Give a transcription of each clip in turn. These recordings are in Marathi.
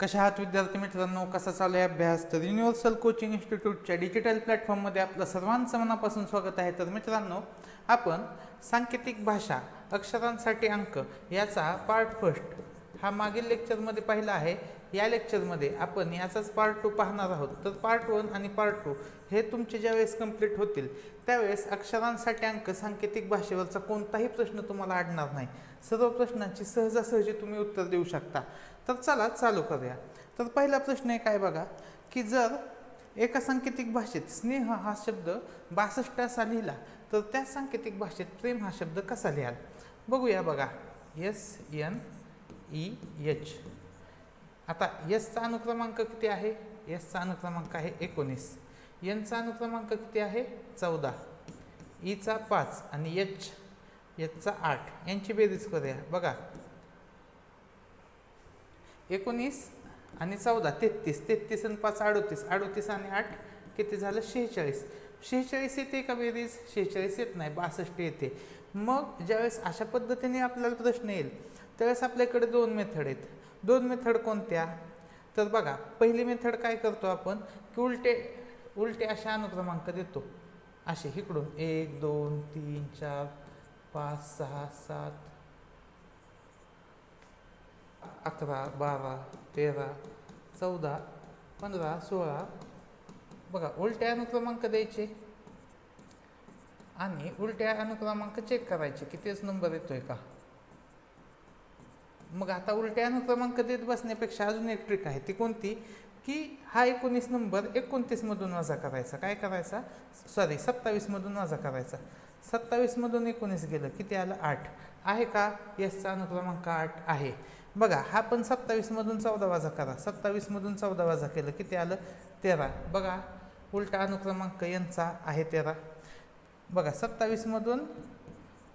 कशा आहात विद्यार्थी मित्रांनो? कसा चालू आहे अभ्यास? तर युनिव्हर्सल कोचिंग इन्स्टिट्यूटच्या डिजिटल प्लॅटफॉर्ममध्ये आपलं सर्वांचं मनापासून स्वागत आहे. तर मित्रांनो आपण सांकेतिक भाषा अक्षरांसाठी अंक याचा पार्ट फर्स्ट हा मागील लेक्चरमध्ये पाहिला आहे. या लेक्चरमध्ये आपण याचाच पार्ट टू पाहणार आहोत. तर पार्ट वन आणि पार्ट टू हे तुमचे ज्यावेळेस कंप्लीट होतील त्यावेळेस अक्षरांसाठी अंक सांकेतिक भाषेवरचा कोणताही प्रश्न तुम्हाला आढणार नाही. सर्व प्रश्नांची सहजासहजी तुम्ही उत्तर देऊ शकता. तर चला चालू करूया. तर पहिला प्रश्न आहे काय बघा की जर एका सांकेतिक भाषेत स्नेह हा शब्द बासष्ट असा लिहिला तर त्या सांकेतिक भाषेत प्रेम हा शब्द कसा लिहाल? बघूया बघा. एस एन ई एच आता यसचा अनुक्रमांक किती आहे? यसचा अनुक्रमांक आहे एकोणीस. एनचा अनुक्रमांक किती आहे? चौदा. E ईचा पाच आणि एच एचचा आठ. यांची बेरीज करूया. बघा. एकोणीस आणि चौदा तेहतीस तेहतीस आणि पाच अडोतीस. अडोतीस आणि आठ किती झालं? शेहेचाळीस. शेहेचाळीस येते का बेरीज? शेहेचाळीस येत नाही बासष्ट येते. मग ज्यावेळेस अशा पद्धतीने आपल्याला प्रश्न येईल त्यावेळेस आपल्याकडे दोन मेथड आहेत. दोन मेथड कोणत्या? तर बघा पहिली मेथड काय करतो आपण? की उलटे उलटे असे अनुक्रमांक देतो. असे इकडून एक दोन तीन चार पाच सहा सात अकरा बारा तेरा चौदा पंधरा सोळा. बघा उलट्या अनुक्रमांक द्यायचे. आणि उलट्या अनुक्रमांक चेक करायचे. की तेच नंबर येतोय का? मग आता उलट्या अनुक्रमांक देत बसण्यापेक्षा अजून एक ट्रिक आहे. ती कोणती? की हा एकोणीस नंबर एकोणतीसमधून वजा करायचा. काय करायचा? सॉरी सत्तावीसमधून वजा करायचा. सत्तावीसमधून एकोणीस गेलं. किती आलं? आठ. आहे का? यसचा अनुक्रमांक आठ आहे. बघा हा पण सत्तावीसमधून चौदा वाजा करा. सत्तावीसमधून चौदा वाजा केलं किती आलं? तेरा. बघा उलटा अनुक्रमांक यांचा आहे तेरा. बघा सत्तावीसमधून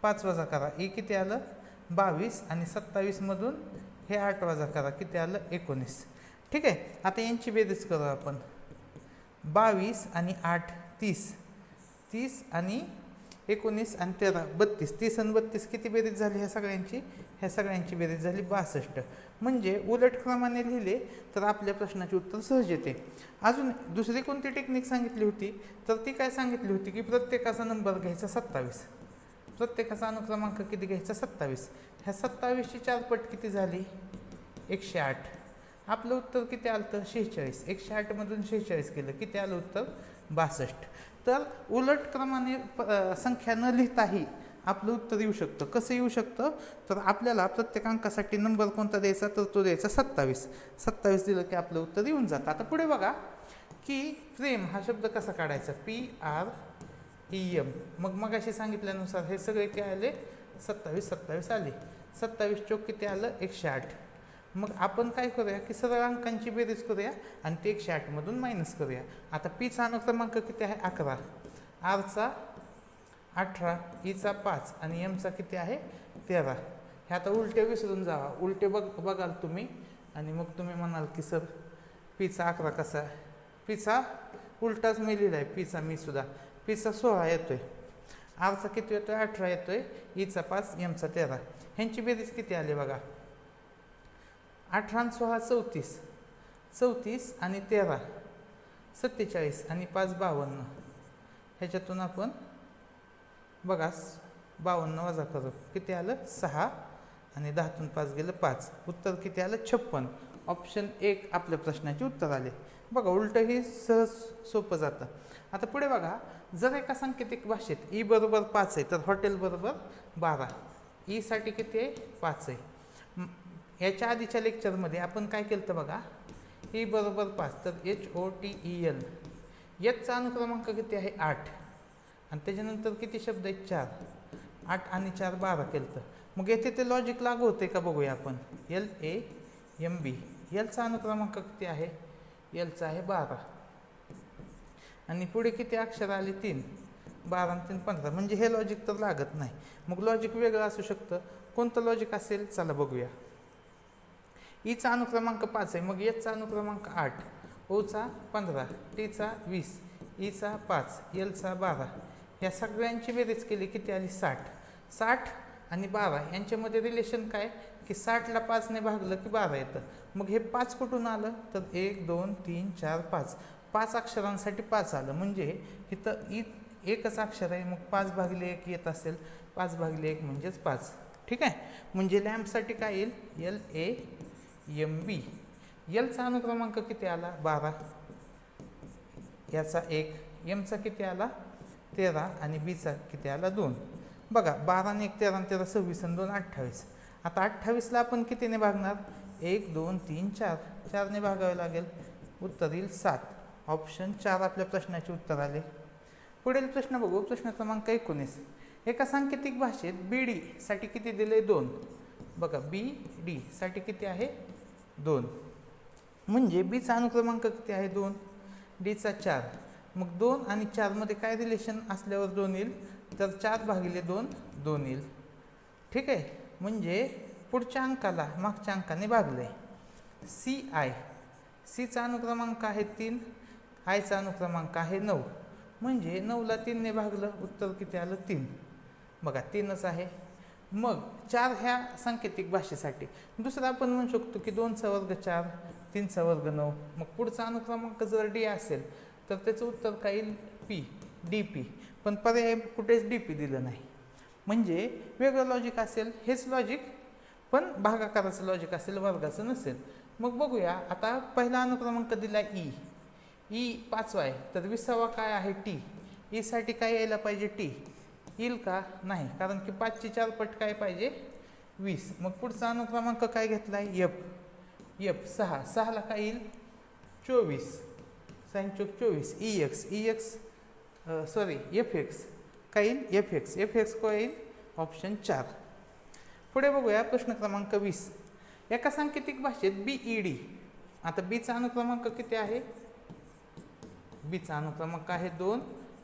पाच वाजा करा. हे किती आलं? बावीस. आणि सत्तावीसमधून हे आठ वाजा करा. किती आलं? एकोणीस. ठीक आहे? आता यांची बेरीज करू आपण. बावीस आणि आठ तीस. तीस आणि एकोणीस आणि तेरा बत्तीस. तीस आणि बत्तीस किती बेरीज झाली ह्या सगळ्यांची? ह्या सगळ्यांची बेरीज झाली बासष्ट. म्हणजे उलट क्रमाने लिहिले तर आपल्या प्रश्नाचे उत्तर सहज येते. अजून दुसरी कोणती टेक्निक सांगितली होती? तर ती काय सांगितली होती की प्रत्येकाचा नंबर घ्यायचा सत्तावीस. प्रत्येकाचा अनुक्रमांक किती घ्यायचा? सत्तावीस. ह्या सत्तावीसची चारपट किती झाली? एकशे आठ. आपलं उत्तर किती आलं तर शेहेचाळीस. एकशे आठमधून शेहेचाळीस केलं. किती आलं उत्तर? बासष्ट. तर उलट क्रमाने प- संख्या न लिहिताही आपलं उत्तर येऊ शकतं. कसं येऊ शकतं? तर आपल्याला प्रत्येक अंकासाठी नंबर कोणता द्यायचा? तर तो द्यायचा सत्तावीस. सत्तावीस दिलं की आपलं उत्तर येऊन जातं. आता पुढे बघा की प्रेम हा शब्द कसा काढायचा? P R E M. मग मगाशी सांगितल्यानुसार हे सगळे काय आले? सत्तावीस सत्तावीस आले. सत्तावीस चौक किती आलं? एकशे आठ. मग आपण काय करूया की सरळ अंकांची बेरीज करूया आणि ते एकशे आठमधून मायनस करूया. आता पीचा अनुक्रमांक किती आहे? अकरा. आरचा अठरा e ईचा पाच आणि एमचा किती आहे? तेरा. हे आता उलटे विसरून जावा. उलटे बघ बघाल तुम्ही. आणि मग तुम्ही म्हणाल की सर पीचा अकरा कसा आहे? पीचा उलटाच मी लिहिला आहे पीचा मी सुद्धा. पीचा सोळा येतोय. आरचा किती येतोय? अठरा येतोय. E ईचा पाच एमचा तेरा. ह्यांची बेरीज किती आली बघा? अठरा सोळा चौतीस. चौतीस आणि तेरा. सत्तेचाळीस आणि पाच बावन्न. ह्याच्यातून आपण बघा बावन्न वजा करू. किती आलं? सहा. आणि दहातून पाच गेलं पाच. उत्तर किती आलं? छप्पन. ऑप्शन एक आपल्या प्रश्नाचे उत्तर आले. बघा उलटं हे सहज सोपं जातं. आता पुढे बघा जर एका सांकेतिक भाषेत ई बरोबर पाच आहे तर हॉटेल बरोबर बारा. E ईसाठी किती आहे? पाच आहे. याच्या आधीच्या लेक्चरमध्ये आपण काय केलं तर बघा? ई बरोबर पाच तर H O T E L एचचा अनुक्रमांक किती आहे? आठ. आणि त्याच्यानंतर किती शब्द आहेत? चार. आठ आणि चार बारा केलं तर मग येथे ते लॉजिक लागू होते का बघूया आपण? एल ए एम बी एलचा अनुक्रमांक किती आहे? एलचा आहे बारा. आणि पुढे किती अक्षर आले? तीन. बारा आणि तीन पंधरा. म्हणजे हे लॉजिक तर लागत नाही. मग लॉजिक वेगळं असू शकतं. कोणतं लॉजिक असेल? चला बघूया. ईचा अनुक्रमांक पाच आहे. मग एचचा अनुक्रमांक आठ ओचा पंधरा टीचा वीस ईचा पाच एलचा बारा. या सगळ्यांची बेरीज केली किती आली? साठ. साठ आणि बारा यांच्यामध्ये रिलेशन काय? की साठला पाचने भागलं की बारा येतं. मग हे पाच कुठून आलं? तर एक दोन तीन चार पाच. पाच अक्षरांसाठी पाच आलं. म्हणजे इथं इ एकच अक्षर आहे. मग पाच भागले एक येत असेल. पाच भागले एक म्हणजेच पाच. ठीक आहे? म्हणजे लॅम्पसाठी काय येईल? एल ए एम बी एलचा अनुक्रमांक किती आला? बारा. याचा एक एमचा किती आला? तेरा आणि बीचा किती आला? दोन. बघा बारा आणि एक तेरा आणि तेरा सव्वीस आणि दोन अठ्ठावीस. आता अठ्ठावीसला आपण कितीने भागणार? एक दोन तीन चार. चारने भागावे लागेल. उत्तर येईल सात. ऑप्शन चार आपल्या प्रश्नाचे उत्तर आले. पुढील प्रश्न बघू. प्रश्न क्रमांक एकोणीस. एका सांकेतिक भाषेत बी डीसाठी किती दिले? दोन. बघा बी डी साठी किती आहे? दोन. म्हणजे बीचा अनुक्रमांक किती आहे? दोन. डीचा चार. मग दोन आणि चारमध्ये काय रिलेशन असल्यावर दोन येईल? तर चार भागिले दोन दोन येईल. ठीक आहे? म्हणजे पुढच्या अंकाला मागच्या अंकाने भागलं. आहे सी आय सीचा अनुक्रमांक आहे तीन. आयचा अनुक्रमांक आहे नऊ. म्हणजे नऊला तीनने भागलं. उत्तर किती आलं? तीन. बघा तीनच आहे. मग चार ह्या सांकेतिक भाषेसाठी. दुसरं आपण म्हणू शकतो की दोनचा वर्ग चार तीनचा वर्ग नऊ. मग पुढचा अनुक्रमांक जर डी असेल तर त्याचं उत्तर काय येईल? पी डी पी पण पर्याय कुठेच डी पी दिलं नाही. म्हणजे वेगळं लॉजिक असेल हेच लॉजिक पण भागाकाराचं लॉजिक असेल वर्गाचं नसेल. मग बघूया आता पहिला अनुक्रमांक दिला ई. ई पाचवा आहे. तर विसावा काय आहे? टी. E ईसाठी काय यायला पाहिजे? टी. येईल का? नाही. कारण की पाचचे चार पट काय पाहिजे? वीस. मग पुढचा अनुक्रमांक काय घेतला आहे यप. यप. सहा. सहाला काय येईल? चोवीस. साईन चोक चोवीस E X E X sorry F X काय येईल? एफ एक्स एफ एक्स काय येईल? ऑप्शन चार. पुढे बघूया प्रश्न क्रमांक वीस. एका सांकेतिक भाषेत बी ई डी आता बीचा अनुक्रमांक किती आहे? बीचा अनुक्रमांक आहे दोन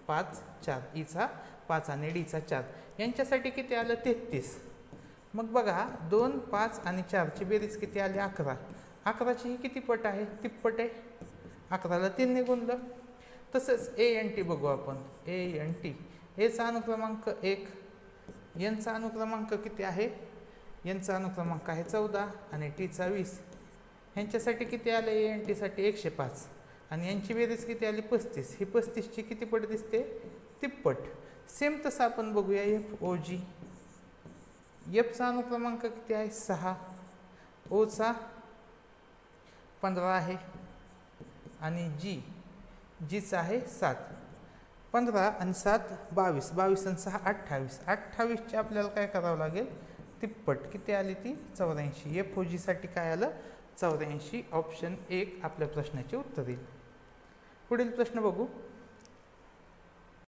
पाच चार. E ईचा पाच आणि डीचा चार. यांच्यासाठी किती आलं? तेहतीस. मग बघा दोन पाच आणि चारची बेरीज किती आली? अकरा. अकराची ही किती पट आहे? तिप्पट आहे. अकराला तीन निगुणलं तसंच ए एन टी बघू आपण. ए एन टी एचा अनुक्रमांक एक. यांचा अनुक्रमांक किती आहे? यांचा अनुक्रमांक आहे चौदा आणि टीचा वीस. ह्यांच्यासाठी किती आलं? ए एन टीसाठी एकशे पाच. आणि यांची बेरीज किती आली? पस्तीस. ही पस्तीसची किती पट दिसते? तिप्पट. सेम तसं आपण बघूया एफ ओ जी. एफचा अनुक्रमांक किती आहे? सहा. ओचा पंधरा आहे आणि जी जीचा आहे सात. पंधरा आणि सात बावीस. बावीस आणि सहा अठ्ठावीस. अठ्ठावीसची आपल्याला काय करावं लागेल? तिप्पट. किती आली ती? चौऱ्याऐंशी. एफ ओ जीसाठी काय आलं? चौऱ्याऐंशी. ऑप्शन एक आपल्या प्रश्नाचे उत्तर येईल पुढील प्रश्न बघू.